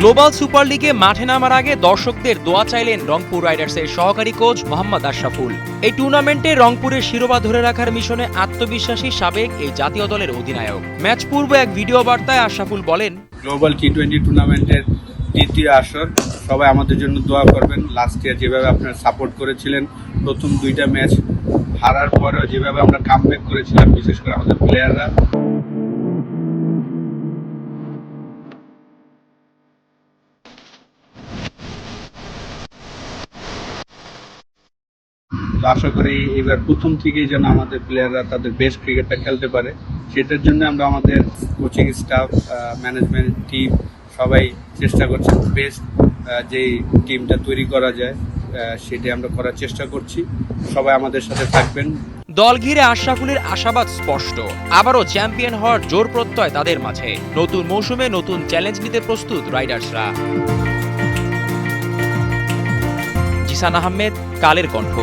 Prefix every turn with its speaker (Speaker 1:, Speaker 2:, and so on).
Speaker 1: Global super লিগে মাঠে নামার আগে দর্শকদের দোয়া চাইলেন রংপুর রাইডার্সের সহকারী কোচ মোহাম্মদ আশরাফুল। এই টুর্নামেন্টে রংপুরের শিরোপা ধরে রাখার মিশনে আত্মবিশ্বাসী সাবেক এই জাতীয় দলের অধিনায়ক। ম্যাচ পূর্বে এক ভিডিও বার্তায় আশরাফুল বলেন,
Speaker 2: গ্লোবাল টি টোয়েন্টি টুর্নামেন্টের দ্বিতীয় আসর, সবাই আমাদের জন্য দোয়া করবেন। লাস্ট ইয়ার যেভাবে আপনারা সাপোর্ট করেছিলেন, প্রথম দুইটা ম্যাচ হারার পরেও যেভাবে আমরা কামব্যাক করেছিলাম, বিশেষ করে আমাদের প্লেয়াররা আশা করি এবার প্রথম থেকেই যেন আমাদের প্লেয়াররা তাদের বেস্ট ক্রিকেটটা খেলতে পারে। সেটার জন্য আমরা আমাদের কোচিং স্টাফ ম্যানেজমেন্ট টিম সবাই চেষ্টা করছি বেস্ট যেই টিমটা তৈরি করা যায় সেটাই আমরা করার চেষ্টা করছি। সবাই আমাদের সাথে থাকবেন।
Speaker 1: দল ঘিরে আশরাফুলের আশাবাদ স্পষ্ট। আবারও চ্যাম্পিয়ন হওয়ার জোর প্রত্যয় তাদের মাঝে। নতুন মৌসুমে নতুন চ্যালেঞ্জ নিতে প্রস্তুত রাইডার্সরা জিসান আহমেদ, কালের কণ্ঠ।